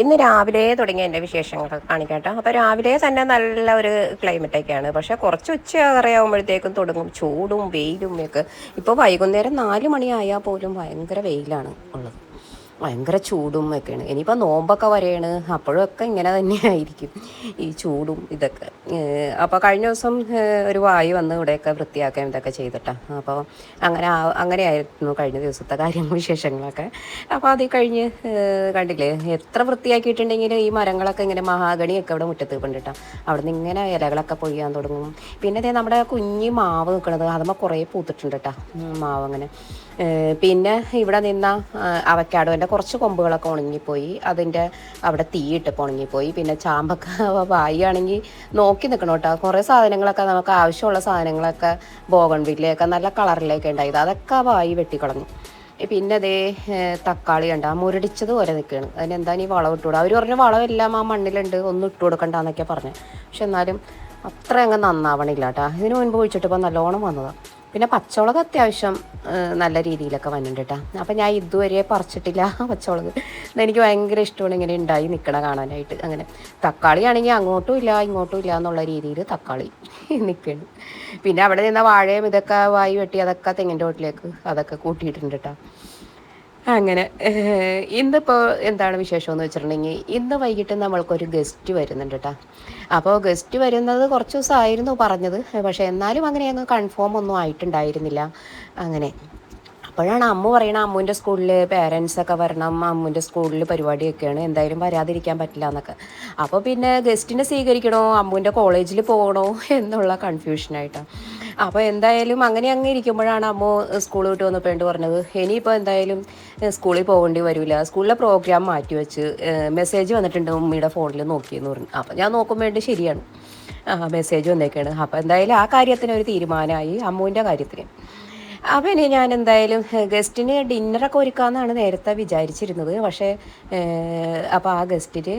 ഇന്ന് രാവിലെ തുടങ്ങിയ എന്റെ വിശേഷങ്ങൾ കാണിക്കാട്ടോ. അപ്പോൾ രാവിലെ തന്നെ നല്ല ഒരു ക്ലൈമറ്റൊക്കെയാണ് പക്ഷേ കുറച്ച് ഉച്ച അറിയാവുമ്പോഴത്തേക്കും തുടങ്ങും. ചൂടും വെയിലും ഒക്കെ. ഇപ്പോൾ വൈകുന്നേരം നാല് മണിയായാൽ പോലും ഭയങ്കര വെയിലാണ് ഉള്ളത്. ഭയങ്കര ചൂടും ഒക്കെയാണ്. ഇനിയിപ്പോൾ നോമ്പൊക്കെ വരെയാണ്. അപ്പോഴൊക്കെ ഇങ്ങനെ തന്നെ ആയിരിക്കും ഈ ചൂടും ഇതൊക്കെ. അപ്പോൾ കഴിഞ്ഞ ദിവസം ഒരു വായു വന്ന് ഇവിടെയൊക്കെ വൃത്തിയാക്കാൻ ഇതൊക്കെ ചെയ്തിട്ടാണ് അപ്പോൾ അങ്ങനെ അങ്ങനെ അങ്ങനെയായിരുന്നു കഴിഞ്ഞ ദിവസത്തെ കാര്യങ്ങൾ വിശേഷങ്ങളൊക്കെ. അപ്പോൾ അത് കഴിഞ്ഞ് കണ്ടില്ലേ? എത്ര വൃത്തിയാക്കിയിട്ടുണ്ടെങ്കിലും ഈ മരങ്ങളൊക്കെ ഇങ്ങനെ മഹാഗണിയൊക്കെ ഇവിടെ മുറ്റത്ത് കൊണ്ടിട്ടാണ് അവിടെ നിന്ന് ഇങ്ങനെ ഇലകളൊക്കെ പൊഴിയാൻ തുടങ്ങും. പിന്നെ നമ്മുടെ കുഞ്ഞി മാവ് നിൽക്കണത് അതുമ്പോൾ കുറേ പൂത്തിട്ടുണ്ട് കേട്ടോ മാവ് അങ്ങനെ. പിന്നെ ഇവിടെ നിന്ന അവക്കാടോന്റെ കുറച്ച് കൊമ്പുകളൊക്കെ ഉണങ്ങിപ്പോയി. അതിന്റെ അവിടെ തീയിട്ടപ്പോൾ ഉണങ്ങിപ്പോയി. പിന്നെ ചാമ്പക്ക വായിയാണെങ്കിൽ നോക്കി നിൽക്കണം കേട്ടോ. കുറേ സാധനങ്ങളൊക്കെ നമുക്ക് ആവശ്യമുള്ള സാധനങ്ങളൊക്കെ ബോഗൺ വില്ലയൊക്കെ നല്ല കളറിലേക്ക് ഉണ്ടായത്. അതൊക്കെ വായി വെട്ടിക്കളഞ്ഞു. പിന്നെ അതേ തക്കാളി ഉണ്ട് ആ മുരടിച്ചത് പോലെ നിൽക്കുകയാണ്. അതിനെന്താ നീ വളം ഇട്ടുകൂടാ? അവർ പറഞ്ഞ വളമെല്ലാം ആ മണ്ണിലുണ്ട്. ഒന്നും ഇട്ട് കൊടുക്കണ്ടെന്നൊക്കെ പറഞ്ഞു. പക്ഷെ എന്നാലും അത്ര അങ്ങ് നന്നാവണില്ല കേട്ടോ. ഇതിന് മുൻപ് ഒഴിച്ചിട്ടിപ്പോൾ നല്ലോണം വന്നതാണ് പിന്നെ പച്ചമുളക് അത്യാവശ്യം നല്ല രീതിയിലൊക്കെ വന്നിട്ടുണ്ട് കേട്ടോ അപ്പം ഞാൻ ഇതുവരെ പറിച്ചിട്ടില്ല പച്ചമുളക്. എനിക്ക് ഭയങ്കര ഇഷ്ടമാണ് ഇങ്ങനെ ഉണ്ടായി നിൽക്കണ കാണാനായിട്ട് അങ്ങനെ. തക്കാളി ആണെങ്കിൽ അങ്ങോട്ടും ഇല്ല ഇങ്ങോട്ടും ഇല്ല എന്നുള്ള രീതിയിൽ തക്കാളി നിൽക്കുന്നു പിന്നെ അവിടെ നിന്ന വാഴയും ഇതൊക്കെ വായി വെട്ടി അതൊക്കെ തെങ്ങിന്റെ വീട്ടിലേക്ക് അതൊക്കെ കൂട്ടിയിട്ടുണ്ട് കേട്ടോ അങ്ങനെ. ഇന്നിപ്പോൾ എന്താണ് വിശേഷം എന്ന് വെച്ചിട്ടുണ്ടെങ്കിൽ ഇന്ന് വൈകിട്ട് നമ്മൾക്കൊരു ഗസ്റ്റ് വരുന്നുണ്ട് കേട്ടോ അപ്പോൾ ഗസ്റ്റ് വരുന്നത് കുറച്ച് ദിവസമായിരുന്നു പറഞ്ഞത്. പക്ഷേ എന്നാലും അങ്ങനെയൊന്നും കൺഫേം ഒന്നും ആയിട്ടുണ്ടായിരുന്നില്ല. അങ്ങനെ. അപ്പോഴാണ് അമ്മ പറയണ അമ്മുവിന്റെ സ്കൂളിൽ പേരൻസ് ഒക്കെ വരണം അമ്മുവിന്റെ സ്കൂളിൽ പരിപാടിയൊക്കെയാണ്. എന്തായാലും വരാതിരിക്കാൻ പറ്റില്ല എന്നൊക്കെ. അപ്പോൾ പിന്നെ ഗസ്റ്റിനെ സ്വീകരിക്കണോ അമ്മുവിന്റെ കോളേജിൽ പോകണോ എന്നുള്ള കൺഫ്യൂഷനായിട്ടാണ് അപ്പോൾ എന്തായാലും അങ്ങനെ അങ്ങ് ഇരിക്കുമ്പോഴാണ് അമ്മ സ്കൂളിൽ വിട്ട് വന്നപ്പോൾ എന്ത് പറഞ്ഞത്? ഇനിയിപ്പോൾ എന്തായാലും സ്കൂളിൽ പോകേണ്ടി വരില്ല സ്കൂളിലെ പ്രോഗ്രാം മാറ്റി വെച്ച് മെസ്സേജ് വന്നിട്ടുണ്ട് ഉമ്മിയുടെ ഫോണിൽ നോക്കിയെന്ന് പറഞ്ഞു. അപ്പോൾ ഞാൻ നോക്കുമ്പോൾ വേണ്ടി ശരിയാണ്. മെസ്സേജ് വന്നേക്കാണ്. അപ്പോൾ എന്തായാലും ആ കാര്യത്തിന് ഒരു തീരുമാനമായി അമ്മുവിന്റെ കാര്യത്തിന്. അപ്പം ഇനി ഞാൻ എന്തായാലും ഗസ്റ്റിന് ഡിന്നറൊക്കെ ഒരുക്കാമെന്നാണ് നേരത്തെ വിചാരിച്ചിരുന്നത്. പക്ഷേ അപ്പോൾ ആ ഗസ്റ്റിന്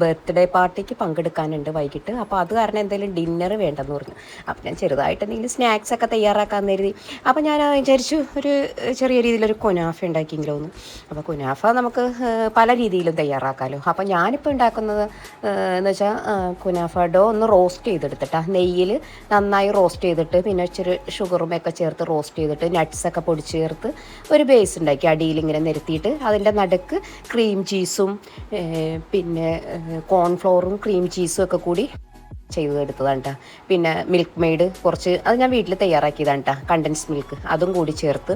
ബർത്ത്ഡേ പാർട്ടിക്ക് പങ്കെടുക്കാനുണ്ട് വൈകിട്ട്. അപ്പോൾ അത് കാരണം എന്തായാലും ഡിന്നർ വേണ്ടെന്ന് പറഞ്ഞു. അപ്പം ഞാൻ ചെറുതായിട്ട് എന്തെങ്കിലും സ്നാക്സ് ഒക്കെ തയ്യാറാക്കാമെന്ന് കരുതി. അപ്പോൾ ഞാൻ വിചാരിച്ചു ഒരു ചെറിയ രീതിയിലൊരു കുനാഫ ഉണ്ടാക്കിയെങ്കിലോ എന്ന് അപ്പോൾ കുനാഫ നമുക്ക് പല രീതിയിലും തയ്യാറാക്കാമല്ലോ അപ്പോൾ ഞാനിപ്പോൾ ഉണ്ടാക്കുന്നത് എന്ന് വെച്ചാൽ കുനാഫ ഡോ ഒന്ന് റോസ്റ്റ് ചെയ്തെടുത്തിട്ടാണ് നെയ്യിൽ നന്നായി റോസ്റ്റ് ചെയ്തിട്ട് പിന്നെ ഇച്ചിരി ഷുഗറും ഒക്കെ ചേർത്ത് റോസ്റ്റ് ചെയ്തിട്ട് nuts ഒക്കെ പൊടിച്ച് ചേർത്ത് ഒരു ബേസ് ഉണ്ടാക്കി അടിയിൽ ഇങ്ങനെ നിരത്തിയിട്ട് അതിന്റെ നടുക്ക് ക്രീം ചീസും പിന്നെ കോൺഫ്ലോറും ക്രീം ചീസും ഒക്കെ കൂടി ചെയ്തെടുത്തതാണ് കേട്ടോ പിന്നെ മിൽക്ക് മെയ്ഡ് കുറച്ച് അത് ഞാൻ വീട്ടിൽ തയ്യാറാക്കിയതാണ് കേട്ടോ കണ്ടൻസ് മിൽക്ക് അതും കൂടി ചേർത്ത്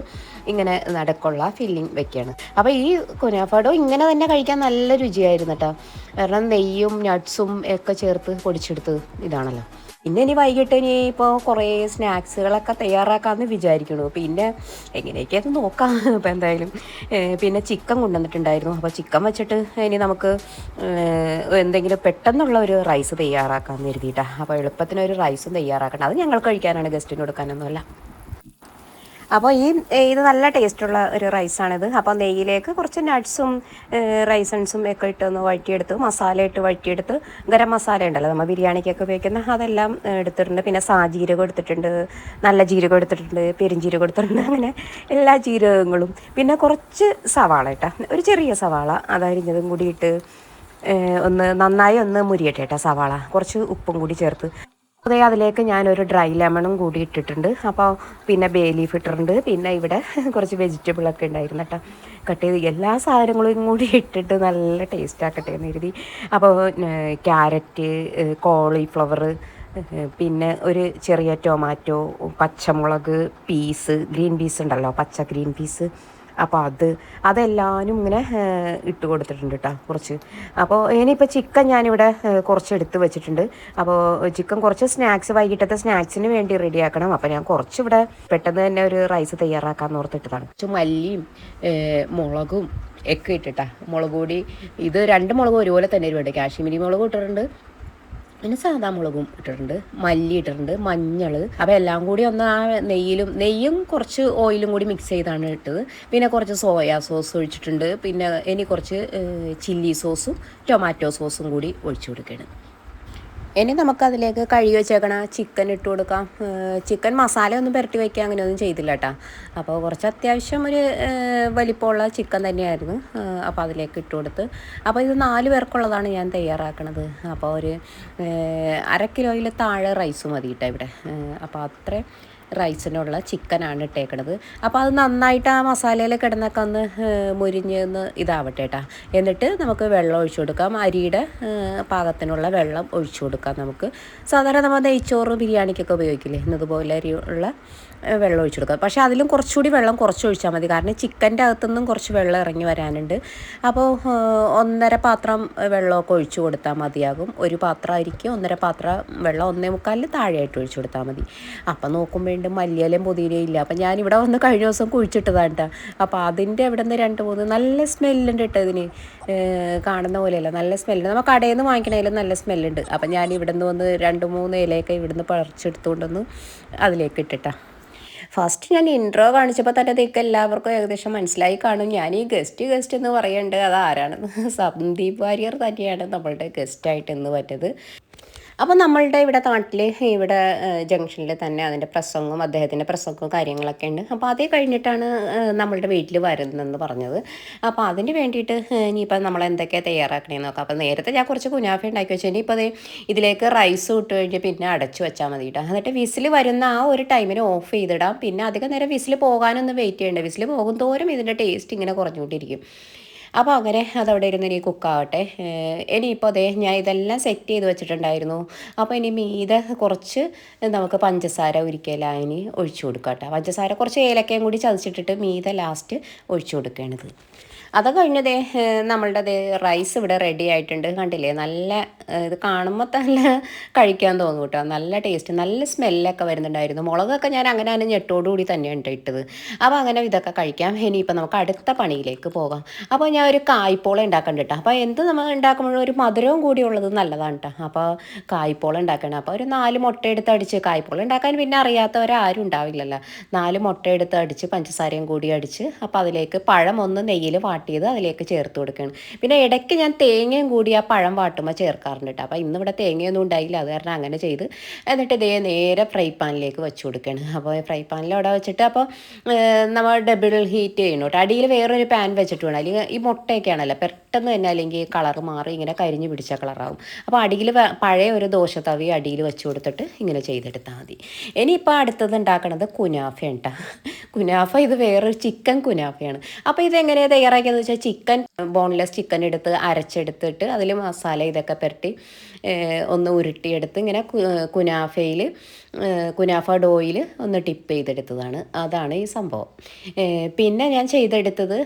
ഇങ്ങനെ നടക്കുള്ള ഫില്ലിങ് വെക്കുകയാണ്. അപ്പോൾ ഈ കുനാഫാഡോ ഇങ്ങനെ തന്നെ കഴിക്കാൻ നല്ല രുചിയായിരുന്നു കേട്ടോ കാരണം നെയ്യും നട്ട്സും ഒക്കെ ചേർത്ത് പൊടിച്ചെടുത്ത് ഇതാണല്ലോ. പിന്നെ ഇനി വൈകിട്ട് ഇനി ഇപ്പോൾ കുറേ സ്നാക്സുകളൊക്കെ തയ്യാറാക്കാമെന്ന് വിചാരിക്കണു പിന്നെ എങ്ങനെയൊക്കെ അത് നോക്കാം. അപ്പോൾ എന്തായാലും പിന്നെ ചിക്കൻ കൊണ്ടുവന്നിട്ടുണ്ടായിരുന്നു. അപ്പോൾ ചിക്കൻ വെച്ചിട്ട് ഇനി നമുക്ക് എന്തെങ്കിലും പെട്ടെന്നുള്ള ഒരു റൈസ് തയ്യാറാക്കാമെന്ന് കരുതിയിട്ടാണ് അപ്പോൾ എളുപ്പത്തിന് ഒരു റൈസും തയ്യാറാക്കണം അത് ഞങ്ങൾ കഴിക്കാനാണ് ഗസ്റ്റിന് കൊടുക്കാനൊന്നുമല്ല. അപ്പോൾ ഈ ഇത് നല്ല ടേസ്റ്റുള്ള ഒരു റൈസാണിത്. അപ്പോൾ നെയ്യിലേക്ക് കുറച്ച് നട്ട്സും റൈസൺസും ഒക്കെ ഇട്ടൊന്ന് വഴറ്റിയെടുത്ത് മസാല ഇട്ട് വഴറ്റിയെടുത്ത് ഗരം മസാല ഉണ്ടല്ലോ നമ്മൾ ബിരിയാണിക്കൊക്കെ ഉപയോഗിക്കുന്ന അതെല്ലാം എടുത്തിട്ടുണ്ട്. പിന്നെ സാജീരകം എടുത്തിട്ടുണ്ട് നല്ല ജീരകം എടുത്തിട്ടുണ്ട് പെരിഞ്ജീരകം എടുത്തിട്ടുണ്ട് അങ്ങനെ എല്ലാ ജീരകങ്ങളും. പിന്നെ കുറച്ച് സവാള ഇട്ടാ ഒരു ചെറിയ സവാള അതരിഞ്ഞതും കൂടി ഇട്ട് ഒന്ന് നന്നായി ഒന്ന് മുരിയട്ടെ കേട്ടോ സവാള. കുറച്ച് ഉപ്പും കൂടി ചേർത്ത്. അതേ അതിലേക്ക് ഞാനൊരു ഡ്രൈ ലെമണും കൂടി ഇട്ടിട്ടുണ്ട്. അപ്പോൾ പിന്നെ ബേ ലീഫ് ഇട്ടിട്ടുണ്ട്. പിന്നെ ഇവിടെ കുറച്ച് വെജിറ്റബിളൊക്കെ ഉണ്ടായിരുന്നു കേട്ടോ കട്ട് ചെയ്ത് എല്ലാ സാധനങ്ങളും കൂടി ഇട്ടിട്ട് നല്ല ടേസ്റ്റ് ആക്കട്ടെ എന്ന് കരുതി. അപ്പോൾ ക്യാരറ്റ് കോളിഫ്ലവർ പിന്നെ ഒരു ചെറിയ ടൊമാറ്റോ പച്ചമുളക് പീസ് ഗ്രീൻ പീസ് ഉണ്ടല്ലോ. പച്ച ഗ്രീൻ പീസ് അപ്പോൾ അത് അതെല്ലാവരും ഇങ്ങനെ ഇട്ട് കൊടുത്തിട്ടുണ്ട് കേട്ടോ കുറച്ച്. അപ്പോൾ ഇനിയിപ്പോൾ ചിക്കൻ ഞാനിവിടെ കുറച്ച് എടുത്ത് വെച്ചിട്ടുണ്ട്. അപ്പോൾ ചിക്കൻ കുറച്ച് സ്നാക്സ് വൈകിട്ടത്തെ സ്നാക്സിന് വേണ്ടി റെഡിയാക്കണം അപ്പോൾ ഞാൻ കുറച്ച് ഇവിടെ പെട്ടെന്ന് തന്നെ ഒരു റൈസ് തയ്യാറാക്കാൻ ഓർത്തിട്ടതാണ്. കുറച്ച് മല്ലിയും മുളകും ഒക്കെ ഇട്ടിട്ടാ. മുളക് പൊടി ഇത് രണ്ട് മുളകും ഒരുപോലെ തന്നെ വേണ്ട കാശ്മീരി മുളകും ഇട്ടിട്ടുണ്ട്. പിന്നെ സാധാ മുളകും ഇട്ടിട്ടുണ്ട് മല്ലി ഇട്ടിട്ടുണ്ട് മഞ്ഞൾ അപ്പോൾ എല്ലാം കൂടി ഒന്ന് ആ നെയ്യിലും നെയ്യും കുറച്ച് ഓയിലും കൂടി മിക്സ് ചെയ്താണ് ഇട്ടത്. പിന്നെ കുറച്ച് സോയാ സോസ് ഒഴിച്ചിട്ടുണ്ട്. പിന്നെ ഇനി കുറച്ച് ചില്ലി സോസും ടൊമാറ്റോ സോസും കൂടി ഒഴിച്ചു കൊടുക്കുകയാണ്. ഇനി നമുക്കതിലേക്ക് കഴുകി വെച്ചേക്കണ ചിക്കൻ ഇട്ട് കൊടുക്കാം. ചിക്കൻ മസാല ഒന്നും പുരട്ടി വയ്ക്കുക അങ്ങനെയൊന്നും ചെയ്തില്ല കേട്ടോ അപ്പോൾ കുറച്ച് അത്യാവശ്യം ഒരു വലിപ്പമുള്ള ചിക്കൻ തന്നെയായിരുന്നു. അപ്പോൾ അതിലേക്ക് ഇട്ട് കൊടുത്ത്. അപ്പോൾ ഇത് നാല് പേർക്കുള്ളതാണ് ഞാൻ തയ്യാറാക്കണത്. അപ്പോൾ ഒരു അര കിലോയിൽ താഴെ റൈസ് മതി കേട്ടോ ഇവിടെ. അപ്പോൾ അത്രയും റൈസിനുള്ള ചിക്കനാണ് ഇട്ടേക്കണത്. അപ്പോൾ അത് നന്നായിട്ട് ആ മസാലയിൽ കിടന്നൊക്കെ ഒന്ന് മുരിഞ്ഞ് ഒന്ന് ഇതാവട്ടെ കേട്ടോ എന്നിട്ട് നമുക്ക് വെള്ളം ഒഴിച്ചു കൊടുക്കാം. അരിയുടെ പാകത്തിനുള്ള വെള്ളം ഒഴിച്ചു കൊടുക്കാം നമുക്ക്. സാധാരണ നമ്മൾ നെയ്ച്ചോറ് ബിരിയാണിക്കൊക്കെ ഉപയോഗിക്കില്ലേ? എന്നതുപോലെ അരിയുള്ള വെള്ളം ഒഴിച്ചു കൊടുക്കാം. പക്ഷേ അതിലും കുറച്ചുകൂടി വെള്ളം കുറച്ച് ഒഴിച്ചാൽ മതി. കാരണം ചിക്കന്റെ അകത്തുനിന്നും കുറച്ച് വെള്ളം ഇറങ്ങി വരാനുണ്ട്. അപ്പോൾ ഒന്നര പാത്രം വെള്ളമൊക്കെ ഒഴിച്ചു കൊടുത്താൽ മതിയാകും. ഒരു പാത്രമായിരിക്കും ഒന്നര പാത്രം വെള്ളം ഒന്നേ മുക്കാലിൽ താഴെയായിട്ട് ഒഴിച്ചു കൊടുത്താൽ മതി. അപ്പം നോക്കുമ്പോൾ ഉണ്ട്. മല്ലിയിലയും പുതിനയും ഇല്ല. അപ്പം ഞാനിവിടെ വന്ന് കഴിഞ്ഞ ദിവസം കുഴിച്ചിട്ടതാണ് കേട്ടോ അപ്പോൾ അതിന്റെ അവിടെ നിന്ന് രണ്ട് മൂന്ന് നല്ല സ്മെല്ലുണ്ട് കേട്ടോ ഇതിന്. കാണുന്ന പോലെയല്ല. നല്ല സ്മെല്ലുണ്ട്. നമ്മൾ കടയിൽ നിന്ന് വാങ്ങിക്കണേലും നല്ല സ്മെല്ലുണ്ട്. അപ്പം ഞാൻ ഇവിടെ നിന്ന് വന്ന് രണ്ട് മൂന്ന് ഇലയൊക്കെ ഇവിടുന്ന് പറിച്ചെടുത്തുകൊണ്ടൊന്ന് അതിലേക്ക് ഇട്ടിട്ടാ. ഫസ്റ്റ് ഞാൻ ഇൻട്രോ കാണിച്ചപ്പോൾ തന്നെ ഇതൊക്കെ എല്ലാവർക്കും ഏകദേശം മനസ്സിലായി കാണും. ഞാൻ ഈ ഗസ്റ്റ് ഗസ്റ്റ് എന്ന് പറയേണ്ടത് അത് ആരാണെന്ന് സന്ദീപ് വാര്യർ തന്നെയാണ് നമ്മളുടെ ഗസ്റ്റായിട്ട് ഇന്ന് പറ്റത് അപ്പോൾ നമ്മളുടെ ഇവിടെ നാട്ടിൽ ഇവിടെ ജംഗ്ഷനിൽ തന്നെ അതിന്റെ പ്രസംഗവും അദ്ദേഹത്തിന്റെ പ്രസംഗവും കാര്യങ്ങളൊക്കെ ഉണ്ട്. അപ്പോൾ അതേ കഴിഞ്ഞിട്ടാണ് നമ്മളുടെ വീട്ടിൽ വരുന്നതെന്ന് പറഞ്ഞത്. അപ്പോൾ അതിന് വേണ്ടിയിട്ട് ഇനിയിപ്പോൾ നമ്മൾ എന്തൊക്കെ തയ്യാറാക്കണേന്ന് നോക്കാം. അപ്പോൾ നേരത്തെ ഞാൻ കുറച്ച് കുനാഫ ഉണ്ടാക്കി വെച്ചു. ഇപ്പോൾ അതേ ഇതിലേക്ക് റൈസ് ഇട്ട് കഴിഞ്ഞ് പിന്നെ അടച്ചു വെച്ചാൽ മതി കേട്ടോ എന്നിട്ട് വിസിൽ വരുന്ന ആ ഒരു ടൈമിന് ഓഫ് ചെയ്തിടാം. പിന്നെ അധികം നേരം വിസിൽ പോകാനൊന്നും വെയിറ്റ് ചെയ്യേണ്ട. വിസിൽ പോകും തോറും ഇതിന്റെ ടേസ്റ്റ് ഇങ്ങനെ കുറഞ്ഞുകൊണ്ടിരിക്കും. അപ്പോൾ അങ്ങനെ അതവിടെ ഇരുന്ന് ഇനി കുക്കാവട്ടെ ഇനിയിപ്പോൾ അതെ ഞാൻ ഇതെല്ലാം സെറ്റ് ചെയ്ത് വെച്ചിട്ടുണ്ടായിരുന്നു. അപ്പോൾ ഇനി മീതെ കുറച്ച് നമുക്ക് പഞ്ചസാര ഉരിക്കലായിന് ഒഴിച്ചു കൊടുക്കാം കേട്ടോ പഞ്ചസാര കുറച്ച് ഏലക്കയും കൂടി ചതച്ചിട്ടിട്ട് മീതെ ലാസ്റ്റ് ഒഴിച്ചു കൊടുക്കുകയാണിത്. അത് കഴിഞ്ഞത് നമ്മളുടെ റൈസ് ഇവിടെ റെഡി ആയിട്ടുണ്ട്. കണ്ടില്ലേ? നല്ല ഇത് കാണുമ്പോൾ തന്നെ കഴിക്കാൻ തോന്നും കേട്ടോ. നല്ല ടേസ്റ്റ് നല്ല സ്മെല്ലൊക്കെ വരുന്നുണ്ടായിരുന്നു. മുളകൊക്കെ ഞാൻ അങ്ങനെ തന്നെ ഞെട്ടോടുകൂടി തന്നെയാണ് ഇട്ടത്. അപ്പോൾ അങ്ങനെ ഇതൊക്കെ കഴിക്കാം. ഇനിയിപ്പോൾ നമുക്ക് അടുത്ത പണിയിലേക്ക് പോകാം. അപ്പോൾ ഞാൻ ഒരു കായ്പോള ഉണ്ടാക്കണ്ട കേട്ടോ അപ്പോൾ എന്ത് നമ്മൾ ഉണ്ടാക്കുമ്പോഴും ഒരു മധുരവും കൂടി ഉള്ളത് നല്ലതാണ് കേട്ടോ അപ്പോൾ കായ്പോള ഉണ്ടാക്കണം. അപ്പോൾ ഒരു നാല് മുട്ട എടുത്ത് അടിച്ച് കായ്പോള ഉണ്ടാക്കാൻ പിന്നെ അറിയാത്തവരാരും ഉണ്ടാവില്ലല്ലോ. നാല് മുട്ട എടുത്ത് അടിച്ച് പഞ്ചസാരയും കൂടി അടിച്ച് അപ്പോൾ അതിലേക്ക് പഴം ഒന്ന് നെയ്യിൽ വാട്ടി ചെയ്ത് അതിലേക്ക് ചേർത്ത് കൊടുക്കുകയാണ്. പിന്നെ ഇടയ്ക്ക് ഞാൻ തേങ്ങയും കൂടി ആ പഴം വാട്ടുമ്പോൾ ചേർക്കാറുണ്ട് കേട്ടോ. അപ്പോൾ ഇന്നിവിടെ തേങ്ങയൊന്നും ഉണ്ടായില്ല. അത് കാരണം അങ്ങനെ ചെയ്ത് എന്നിട്ട് ഇതേ നേരെ ഫ്രൈ പാനിലേക്ക് വെച്ച് കൊടുക്കുകയാണ്. അപ്പോൾ ഫ്രൈ പാനിൽ അവിടെ വെച്ചിട്ട് അപ്പോൾ നമ്മൾ ഡബിൾ ഹീറ്റ് ചെയ്യണം കേട്ടോ. അടിയിൽ വേറൊരു പാൻ വെച്ചിട്ട് വേണം. അല്ലെങ്കിൽ ഈ മുട്ടയൊക്കെ ആണല്ലോ പെട്ടെന്ന് തന്നെ അല്ലെങ്കിൽ കളർ മാറി ഇങ്ങനെ കരിഞ്ഞ് പിടിച്ച കളറാവും അപ്പോൾ അടിയിൽ പഴയ ഒരു ദോശ തവി അടിയിൽ വെച്ച് കൊടുത്തിട്ട് ഇങ്ങനെ ചെയ്തെടുത്താൽ മതി. ഇനിയിപ്പോൾ അടുത്തത് ഉണ്ടാക്കണത് കുനാഫ ഉണ്ടാ കുനാഫ ഇത് വേറൊരു ചിക്കൻ കുനാഫയാണ്. അപ്പോൾ ഇതെങ്ങനെയാണ് തയ്യാറാക്കിയത് വെച്ചാൽ ചിക്കൻ ബോൺലെസ് ചിക്കൻ എടുത്ത് അരച്ചെടുത്തിട്ട് അതിൽ മസാല ഇതൊക്കെ പുരട്ടി. ഒന്ന് ഉരുട്ടിയെടുത്ത് ഇങ്ങനെ കുനാഫയിൽ കുനാഫ ഡോയിൽ ഒന്ന് ടിപ്പ് ചെയ്തെടുത്തതാണ്. അതാണ് ഈ സംഭവം. പിന്നെ ഞാൻ ചെയ്തെടുത്തത്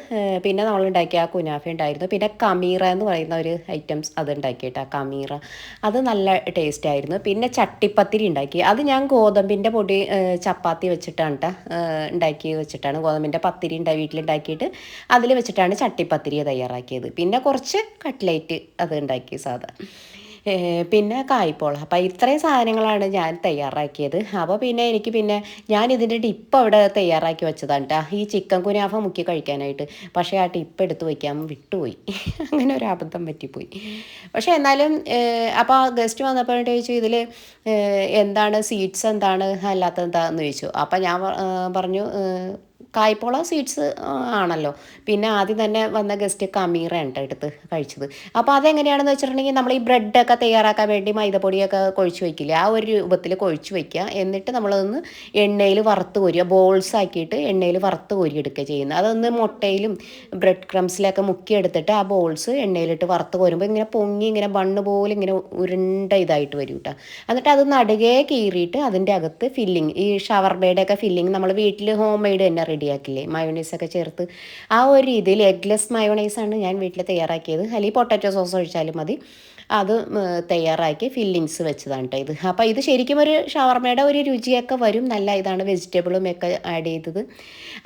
പിന്നെ നമ്മൾ ഉണ്ടാക്കിയ ആ കുനാഫ ഉണ്ടായിരുന്നു. പിന്നെ കമീറ എന്ന് പറയുന്ന ഒരു ഐറ്റംസ് അത് ഉണ്ടാക്കിയിട്ടാ കമീറ. അത് നല്ല ടേസ്റ്റ് ആയിരുന്നു. പിന്നെ ചട്ടിപ്പത്തിരി ഉണ്ടാക്കി. അത് ഞാൻ ഗോതമ്പിന്റെ പൊടി ചപ്പാത്തി വെച്ചിട്ടാണ് കേട്ടോ ഉണ്ടാക്കി വെച്ചിട്ടാണ്. ഗോതമ്പിന്റെ പത്തിരി ഉണ്ടായി വീട്ടിലുണ്ടാക്കിയിട്ട് അതിൽ വെച്ചിട്ടാണ് ചട്ടിപ്പത്തിരി തയ്യാറാക്കിയത്. പിന്നെ കുറച്ച് കട്ട്ലേറ്റ് അത് ഉണ്ടാക്കി സാധാ. പിന്നെ കായ്പോള. അപ്പം ഇത്രയും സാധനങ്ങളാണ് ഞാൻ തയ്യാറാക്കിയത്. അപ്പോൾ പിന്നെ എനിക്ക് പിന്നെ ഞാൻ ഇതിന്റെ ടിപ്പ് അവിടെ തയ്യാറാക്കി വെച്ചതാണ് കേട്ടോ ഈ ചിക്കൻ കുനാഫ മുക്കി കഴിക്കാനായിട്ട്. പക്ഷേ ആ ടിപ്പ് എടുത്ത് വയ്ക്കാൻ വിട്ടുപോയി. അങ്ങനെ ഒരു അബദ്ധം പറ്റിപ്പോയി. പക്ഷേ എന്നാലും അപ്പോൾ ഗസ്റ്റ് വന്നപ്പോൾ ചോദിച്ചു ഇതിൽ എന്താണ് സീഡ്സ് എന്താണ് അല്ലാത്തത് എന്താണെന്ന് ചോദിച്ചു. അപ്പം ഞാൻ പറഞ്ഞു കായ്പോള സ്വീറ്റ്സ് ആണല്ലോ. പിന്നെ ആദ്യം തന്നെ വന്ന ഗസ്റ്റ് കമീറ ഉണ്ട് എടുത്ത് കഴിച്ചത്. അപ്പോൾ അതെങ്ങനെയാണെന്ന് വെച്ചിട്ടുണ്ടെങ്കിൽ നമ്മൾ ഈ ബ്രെഡൊക്കെ തയ്യാറാക്കാൻ വേണ്ടി മൈദപ്പൊടിയൊക്കെ കൊഴിച്ച് വയ്ക്കില്ല ആ ഒരു രൂപത്തിൽ കൊഴിച്ച് വയ്ക്കുക എന്നിട്ട് നമ്മളതൊന്ന് എണ്ണയിൽ വറുത്ത് കോരുക. ബോൾസ് ആക്കിയിട്ട് എണ്ണയിൽ വറുത്ത് കോരിയെടുക്കുക ചെയ്യുന്നത്. അതൊന്ന് മുട്ടയിലും ബ്രെഡ് ക്രംസിലൊക്കെ മുക്കിയെടുത്തിട്ട് ആ ബോൾസ് എണ്ണയിലിട്ട് വറുത്ത് കോരുമ്പോൾ ഇങ്ങനെ പൊങ്ങി ഇങ്ങനെ ബണ്ണ് പോലെ ഇങ്ങനെ ഉരുണ്ട ഇതായിട്ട് വരും കേട്ടോ എന്നിട്ട് അത് നടുകെ കീറിയിട്ട് അതിന്റെ അകത്ത് ഫില്ലിങ് ഈ ഷവർബയുടെയൊക്കെ ഫില്ലിങ് നമ്മൾ വീട്ടിൽ ഹോം മെയ്ഡ് തന്നെ റെഡിയാക്കില്ലേ? മയോണൈസൊക്കെ ചേർത്ത് ആ ഒരു രീതിയിൽ എഗ്ലെസ് മയോണൈസാണ് ഞാൻ വീട്ടിൽ തയ്യാറാക്കിയത്. അല്ലെങ്കിൽ പൊട്ടാറ്റോ സോസ് ഒഴിച്ചാലും മതി. അത് തയ്യാറാക്കി ഫില്ലിങ്സ് വെച്ചതാണ് കേട്ടോ ഇത്. അപ്പോൾ ഇത് ശരിക്കും ഒരു ഷവർമയുടെ ഒരു രുചിയൊക്കെ വരും. നല്ല ഇതാണ് വെജിറ്റബിളും ഒക്കെ ആഡ് ചെയ്തത്.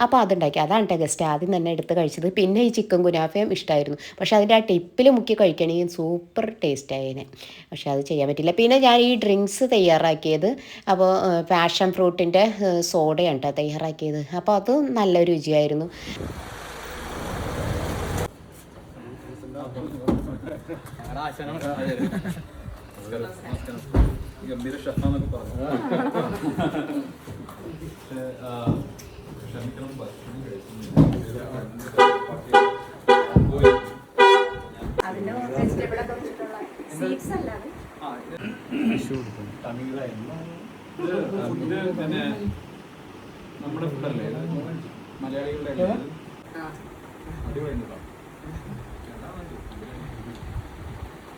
അപ്പോൾ അതുണ്ടാക്കി. അതാണ് കേട്ടോ ഗസ്റ്റ് ആദ്യം തന്നെ എടുത്ത് കഴിച്ചത്. പിന്നെ ഈ ചിക്കൻ കുനാഫയും ഇഷ്ടമായിരുന്നു പക്ഷേ അതിന്റെ ആ ടിപ്പിൽ മുക്കി കഴിക്കണമെങ്കിൽ സൂപ്പർ ടേസ്റ്റ് ആയേനെ പക്ഷേ അത് ചെയ്യാൻ പറ്റില്ല. പിന്നെ ഞാൻ ഈ ഡ്രിങ്ക്സ് തയ്യാറാക്കിയത്. അപ്പോൾ പാഷൻ ഫ്രൂട്ടിന്റെ സോഡയാണ് കേട്ടോ തയ്യാറാക്കിയത്. അപ്പോൾ അത് നല്ല രുചിയായിരുന്നു. ഗംഭീര ഷെഫാന്നൊക്കെ പറഞ്ഞു. പക്ഷേ, ക്ഷമിക്കണം ഭക്ഷണം പോയി. തമിഴിലായിരുന്നു. ഇത് പിന്നെ നമ്മുടെ ഫുഡല്ലേ മലയാളികളുടെ അടിപൊളി ഇത്?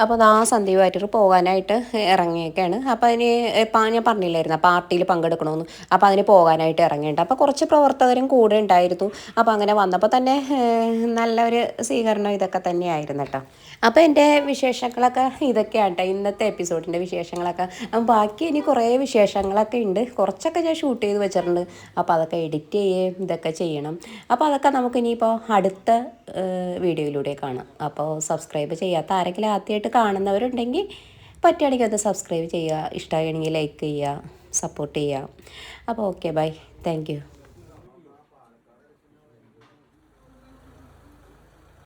സാധാരണ അത്. അപ്പോൾ ആ സന്ദീപായിട്ട് പോകാനായിട്ട് ഇറങ്ങിയൊക്കെയാണ് അപ്പോൾ അതിന് ഞാൻ പറഞ്ഞില്ലായിരുന്നു പാർട്ടിയിൽ പങ്കെടുക്കണമെന്ന് അപ്പോൾ അതിന് പോകാനായിട്ട് ഇറങ്ങിയിട്ടുണ്ട്. അപ്പോൾ കുറച്ച് പ്രവർത്തകരും കൂടെ ഉണ്ടായിരുന്നു. അപ്പോൾ അങ്ങനെ വന്നപ്പോൾ തന്നെ നല്ലൊരു സ്വീകരണം ഇതൊക്കെ തന്നെയായിരുന്നു കേട്ടോ. അപ്പോൾ എന്റെ വിശേഷങ്ങളൊക്കെ ഇതൊക്കെയാണ് കേട്ടോ. ഇന്നത്തെ എപ്പിസോഡിന്റെ വിശേഷങ്ങളൊക്കെ. ബാക്കി ഇനി കുറേ വിശേഷങ്ങളൊക്കെ ഉണ്ട്. കുറച്ചൊക്കെ ഞാൻ ഷൂട്ട് ചെയ്ത് വെച്ചിട്ടുണ്ട്. അപ്പോൾ അതൊക്കെ എഡിറ്റ് ചെയ്യുകയും ഇതൊക്കെ ചെയ്യണം. അപ്പോൾ അതൊക്കെ നമുക്ക് ഇനിയിപ്പോൾ അടുത്ത വീഡിയോയിലൂടെ കാണാം. അപ്പോൾ സബ്സ്ക്രൈബ് ചെയ്യാത്ത ആരെങ്കിലും ആദ്യമായിട്ട് കാണുന്നവരുണ്ടെങ്കിൽ പറ്റുകയാണെങ്കിൽ ഒന്ന് സബ്സ്ക്രൈബ് ചെയ്യുക. ഇഷ്ടമാണെങ്കിൽ ലൈക്ക് ചെയ്യുക സപ്പോർട്ട് ചെയ്യുക. അപ്പോൾ ഓക്കെ ബൈ താങ്ക്